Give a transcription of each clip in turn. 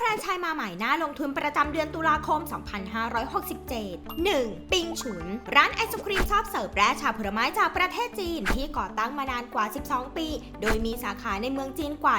แฟรนไชส์มาใหม่น่าลงทุนประจำเดือนตุลาคม 2567 1. ปิงฉุน ร้านไอศครีมชอบเสิร์ฟและชาผลไม้จากประเทศจีน ที่ก่อตั้งมานานกว่า 12 ปี โดยมีสาขาในเมืองจีนกว่า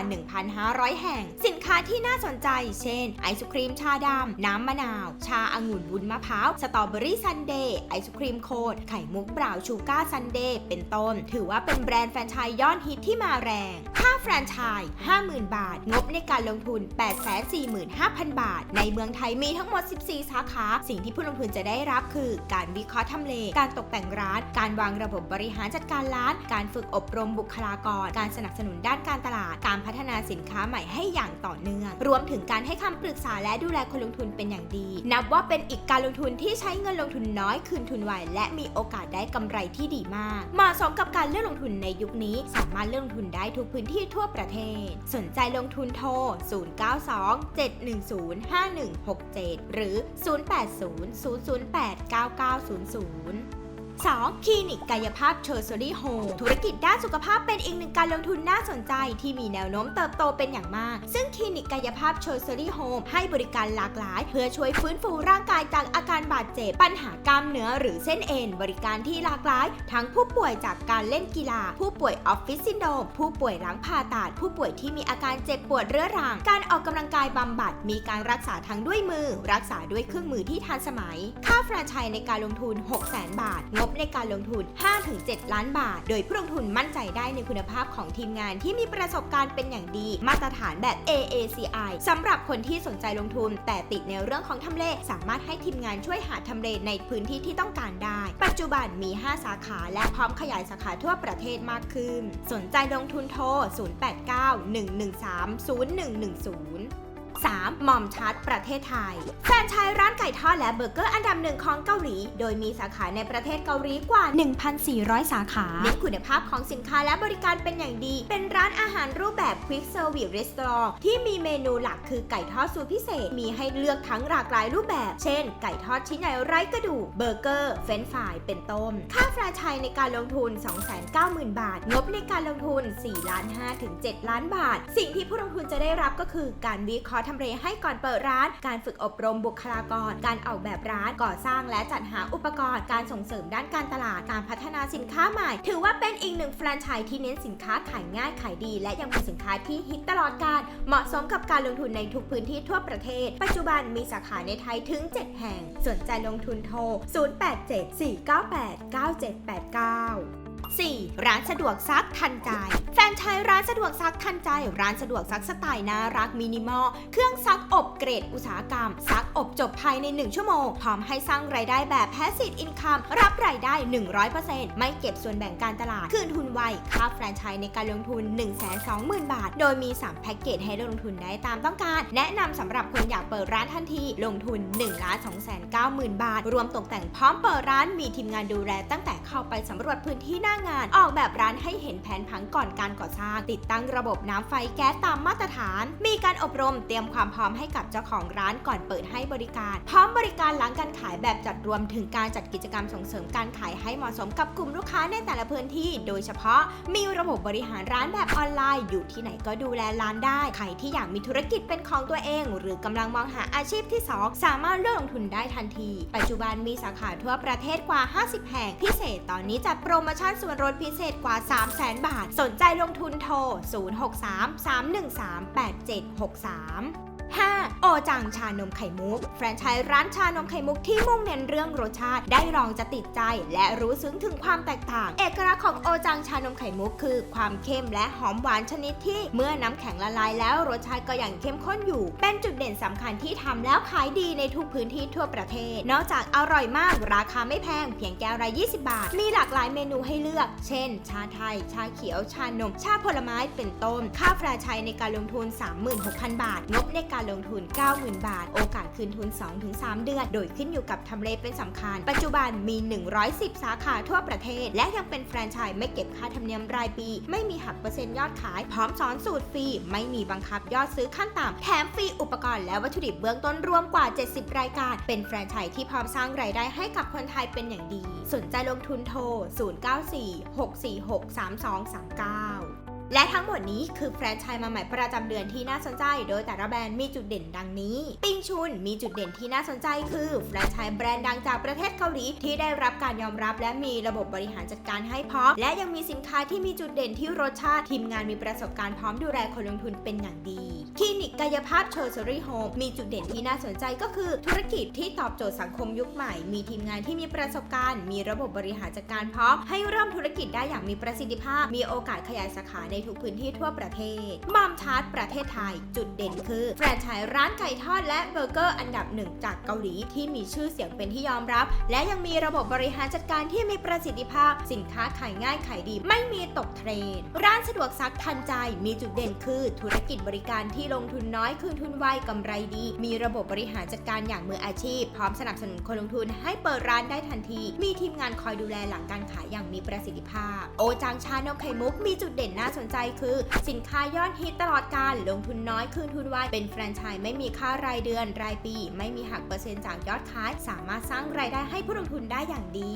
1,500 แห่ง สินค้าที่น่าสนใจ เช่น ไอศครีมชาดำ น้ำมะนาว ชาองุ่นวุ้นมะพร้าว สตรอเบอรี่ซันเดย์ ไอศครีมโคนไข่มุกบราวน์ชูการ์ซันเดย์ เป็นต้น ถือว่าเป็นแบรนด์แฟรนไชส์ยอดฮิตที่มาแรง ค่าแฟรนไชส์50,000 บาท งบในการลงทุน 8 4 45,000 บาท ในเมืองไทยมีทั้งหมด 14 สาขา สิ่งที่ผู้ลงทุนจะได้รับคือ การวิเคราะห์ทำเล การตกแต่งร้าน การวางระบบบริหารจัดการร้าน การฝึกอบรมบุคลากร การสนับสนุนด้านการตลาด การพัฒนาสินค้าใหม่ให้อย่างต่อเนื่อง รวมถึงการให้คำปรึกษาและดูแลคนลงทุนเป็นอย่างดี นับว่าเป็นอีกการลงทุนที่ใช้เงินลงทุนน้อยคืนทุนไวและมีโอกาสได้กำไรที่ดีมาก เหมาะสมกับการเลือกลงทุนในยุคนี้ สามารถเลือกลงทุนได้ทุกพื้นที่ทั่วประเทศ สนใจลงทุนโทร710 5167 หรือ 080-008-9900 2. คลินิกกายภาพเชอร์ซอรี่โฮมธุรกิจด้านสุขภาพเป็นอีกหนึ่งการลงทุนน่าสนใจที่มีแนวโน้มเติบโตเป็นอย่างมาก ซึ่งคลินิกกายภาพเชอร์ซอรี่โฮมให้บริการหลากหลาย เพื่อช่วยฟื้นฟูร่างกายจากอาการบาดเจ็บ ปัญหากล้ามเนื้อหรือเส้นเอ็น บริการที่หลากหลาย ทั้งผู้ป่วยจากการเล่นกีฬา ผู้ป่วยออฟฟิศซินโดมผู้ป่วยหลังผ่าตัดผู้ป่วยที่มีอาการเจ็บปวดเรื้อรัง การออกกำลังกายบำบัดมีการรักษาทั้งด้วยมือ รักษาด้วยเครื่องมือที่ทันสมัย ค่าแฟรนไชส์ในการลงทุน 600,000 บาทงบในการลงทุน 5-7 ล้านบาท โดยผู้ลงทุนมั่นใจได้ในคุณภาพของทีมงานที่มีประสบการณ์เป็นอย่างดี มาตรฐานแบบ AACI สำหรับคนที่สนใจลงทุน แต่ติดในเรื่องของทำเล สามารถให้ทีมงานช่วยหาทำเลในพื้นที่ที่ต้องการได้ ปัจจุบันมี 5 สาขาและพร้อมขยายสาขาทั่วประเทศมากขึ้น สนใจลงทุนโทร 089-113-0110 3. หม่อมชัด ประเทศไทย แฟรนไชส์ร้านไก่ทอดและเบอร์เกอร์อันดับหนึ่งของเกาหลี โดยมีสาขาในประเทศเกาหลีกว่า 1,400 สาขาเน้นคุณภาพของสินค้าและบริการเป็นอย่างดี เป็นร้านอาหารรูปแบบ Quick Service Restaurant ที่มีเมนูหลักคือไก่ทอดสูตรพิเศษ มีให้เลือกทั้งหลากหลายรูปแบบ เช่น ไก่ทอดชิ้นใหญ่ไร้กระดูก เบอร์เกอร์ เฟรนฟราย เป็นต้นค่าแฟรนไชส์ในการลงทุน 290,000 บาท งบในการลงทุน4ล้าน5ถึง7ล้านบาท สิ่งที่ผู้ลงทุนจะได้รับก็คือการวิเคราะห์ทำเลให้ก่อนเปิดร้านการฝึกอบรมบุคลากร การออกแบบร้านก่อสร้างและจัดหาอุปกรณ์ การส่งเสริมด้านการตลาด การพัฒนาสินค้าใหม่ ถือว่าเป็นอีกหนึ่งแฟรนไชส์ที่เน้นสินค้าขายง่ายขายดี และยังเป็นสินค้าที่ฮิตตลอดการเหมาะสมกับการลงทุนในทุกพื้นที่ทั่วประเทศ ปัจจุบันมีสาขาในไทยถึง 7 แห่ง สนใจลงทุนโทร 0874989789 4. ร้านสะดวกซักทันใจ รนไชส์ร้านสะดวกซักทันใจร้านสะดวกซักสไตล์น่ารักมินิมอล เครื่องซักอบเกรดอุตสาหกรรม ซักอบจบภายใน 1 ชั่วโมง พร้อมให้สร้างรายได้แบบแพสซีฟอินคัมรับรายได้ 100%ไม่เก็บส่วนแบ่งการตลาด คืนทุนไว ค่าแฟรนไชส์ในการลงทุน 120,000 บาท โดยมี 3 แพ็กเกจให้ลงทุนได้ตามต้องการ แนะนำสำหรับคนอยากเปิดร้านทันที ลงทุน1 2 9 0 0 0 0 บาท รวมตกแต่งพร้อมเปิดร้านมีทีมงานดูแลตั้งแต่เข้าไปสำรวจพื้นที่หน้างาน ออกแบบร้านให้เห็นแผนผังก่อนการก่อสร้าง ติดตั้งระบบน้ำไฟแก๊สตามมาตรฐาน มีการอบรมเตรียมความพร้อมให้กับเจ้าของร้านก่อนเปิดให้บริการ พร้อมบริการหลังการขายแบบจัดรวมถึงการจัดกิจกรรมส่งเสริมการขายให้เหมาะสมกับกลุ่มลูกค้าในแต่ละพื้นที่ โดยเฉพาะมีระบบบริหารร้านแบบออนไลน์ อยู่ที่ไหนก็ดูแลร้านได้ ใครที่อยากมีธุรกิจเป็นของตัวเอง หรือกำลังมองหาอาชีพที่สองสามารถเลือกลงทุนได้ทันที ปัจจุบันมีสาขาทั่วประเทศกว่า 50 แห่งพิเศษตอนนี้จัดโปรโมชั่นส่วนลดพิเศษกว่า 3 0 0 0 0 0 บาท สนใจลงทุนโทร 063-313-8763 5. โอจังชานมไข่มุก แฟรนไชส์ร้านชานมไข่มุกที่มุ่งเน้นเรื่องรสชาติ ได้ลองจะติดใจ และรู้ซึ้งถึงความแตกต่าง เอกลักษณ์ของโอจังชานมไข่มุกคือ ความเข้มและหอมหวานชนิดที่ เมื่อน้ำแข็งละลายแล้วรสชาติก็ยังเข้มข้นอยู่ เป็นจุดเด่นสำคัญที่ทำแล้วขายดีในทุกพื้นที่ทั่วประเทศ นอกจากอร่อยมากราคาไม่แพงเพียงแก้วละ20 บาท มีหลากหลายเมนูให้เลือก เช่น ชาไทย ชาเขียว ชานม ชาผลไม้ เป็นต้น ค่าแฟรนไชส์ในการลงทุน 36,000 บาท งบในการลงทุน 90,000 บาท โอกาสคืนทุน 2-3 เดือน โดยขึ้นอยู่กับทำเลเป็นสำคัญ ปัจจุบันมี 110 สาขาทั่วประเทศ และยังเป็นแฟรนไชส์ไม่เก็บค่าธรรมเนียมรายปี ไม่มีหักเปอร์เซ็นต์ยอดขาย พร้อมสอนสูตรฟรี ไม่มีบังคับยอดซื้อขั้นต่ำ แถมฟรีอุปกรณ์และวัตถุดิบเบื้องต้นรวมกว่า 70 รายการ เป็นแฟรนไชส์ที่พร้อมสร้างรายได้ให้กับคนไทยเป็นอย่างดี สนใจลงทุนโทร 094 646 3239 และทั้งหมดนี้คือแฟรนไชส์มาใหม่ประจำเดือนที่น่าสนใจ โดยแต่ละแบรนด์มีจุดเด่นดังนี้ ปิงชุนมีจุดเด่นที่น่าสนใจคือแฟรนไชส์แบรนด์ดังจากประเทศเกาหลีที่ได้รับการยอมรับและมีระบบบริหารจัดการให้พร้อม และยังมีสินค้าที่มีจุดเด่นที่รสชาติ ทีมงานมีประสบการณ์พร้อมดูแลคนลงทุนเป็นอย่างดีคลินิกกายภาพโชว์ซอรี่โฮมมีจุดเด่นที่น่าสนใจก็คือธุรกิจที่ตอบโจทย์สังคมยุคใหม่ มีทีมงานที่มีประสบการณ์ มีระบบบริหารจัดการพร้อมให้เริ่มธุรกิจได้อย่างมีประสิทธิภาพ มีโอกาสขยายสาขาในทุกพื้นที่ทั่วประเทศมอมชาร์ตประเทศไทย จุดเด่นคือแฟรนไชส์ร้านไก่ทอดและเบอร์เกอร์อันดับหนึ่งจากเกาหลีที่มีชื่อเสียงเป็นที่ยอมรับ และยังมีระบบบริหารจัดการที่มีประสิทธิภาพ สินค้าขายง่ายขายดี ไม่มีตกเทรนร้านสะดวกซักทันใจมีจุดเด่นคือธุรกิจบริการที่ลงทุนน้อยคืนทุนไวกำไรดี มีระบบบริหารจัดการอย่างมืออาชีพ พร้อมสนับสนุนคนลงทุนให้เปิดร้านได้ทันที มีทีมงานคอยดูแลหลังการขายอย่างมีประสิทธิภาพ โอจางชานมไข่มุกมีจุดเด่นน่าสนใจคือ สินค้ายอดฮิตตลอดการลงทุนน้อยคืนทุนไวเป็นแฟรนไชส์ไม่มีค่ารายเดือนรายปี ไม่มีหักเปอร์เซ็นต์จากยอดขาย สามารถสร้างรายได้ให้ผู้ลงทุนได้อย่างดี